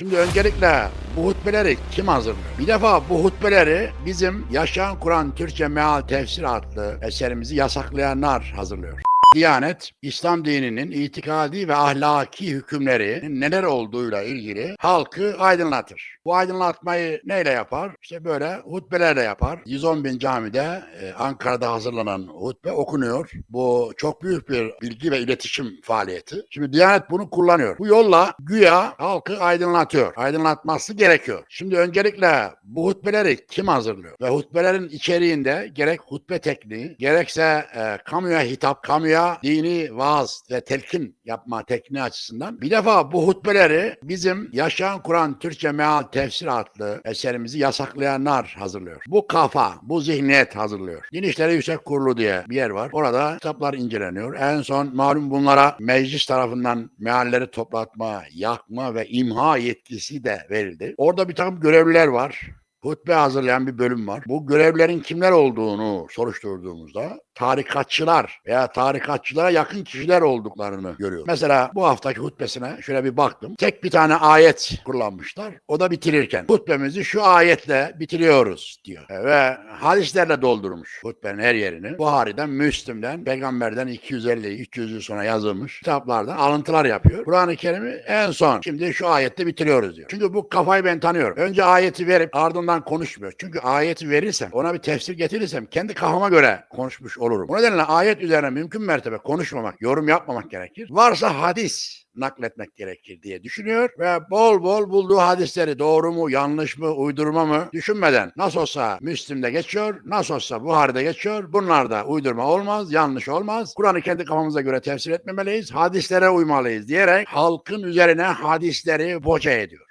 Şimdi öncelikle bu hutbeleri kim hazırlıyor? Bir defa bu hutbeleri bizim Yaşayan Kur'an Türkçe Meal Tefsir adlı eserimizi yasaklayanlar hazırlıyor. Diyanet, İslam dininin itikadi ve ahlaki hükümlerinin neler olduğuyla ilgili halkı aydınlatır. Bu aydınlatmayı neyle yapar? İşte böyle hutbelerle yapar. 110 bin camide e, Ankara'da hazırlanan hutbe okunuyor. Bu çok büyük bir bilgi ve iletişim faaliyeti. Şimdi Diyanet bunu kullanıyor. Bu yolla güya halkı aydınlatıyor. Aydınlatması gerekiyor. Şimdi öncelikle bu hutbeleri kim hazırlıyor? Ve hutbelerin içeriğinde gerek hutbe tekniği, gerekse e, kamuya hitap, kamuya dini vaaz ve telkin yapma tekniği açısından bir defa bu hutbeleri bizim Yaşayan Kur'an Türkçe Meal Tefsir adlı eserimizi yasaklayanlar hazırlıyor. Bu kafa, bu zihniyet hazırlıyor. Din İşleri Yüksek Kurulu diye bir yer var. Orada kitaplar inceleniyor. En son malum bunlara meclis tarafından mealleri toplatma, yakma ve imha yetkisi de verildi. Orada bir takım görevliler var hutbe hazırlayan bir bölüm var. Bu görevlerin kimler olduğunu soruşturduğumuzda tarikatçılar veya tarikatçılara yakın kişiler olduklarını görüyoruz. Mesela bu haftaki hutbesine şöyle bir baktım. Tek bir tane ayet kullanmışlar. O da bitirirken. Hutbemizi şu ayetle bitiriyoruz diyor. Ve hadislerle doldurmuş hutbenin her yerini. Buhari'den, Müslim'den, Peygamber'den 250-300 sonra yazılmış kitaplardan alıntılar yapıyor. Kur'an-ı Kerim'i en son şimdi şu ayette bitiriyoruz diyor. Çünkü bu kafayı ben tanıyorum. Önce ayeti verip ardından konuşmuyor. Çünkü ayeti verirsem, ona bir tefsir getirirsem kendi kafama göre konuşmuş olurum. O nedenle ayet üzerine mümkün mertebe konuşmamak, yorum yapmamak gerekir. Varsa hadis nakletmek gerekir diye düşünüyor ve bol bol bulduğu hadisleri doğru mu, yanlış mı, uydurma mı düşünmeden nasıl olsa Müslim'de geçiyor, nasıl olsa Buhari'de geçiyor. Bunlarda uydurma olmaz, yanlış olmaz. Kur'an'ı kendi kafamıza göre tefsir etmemeliyiz, hadislere uymalıyız diyerek halkın üzerine hadisleri boca ediyor.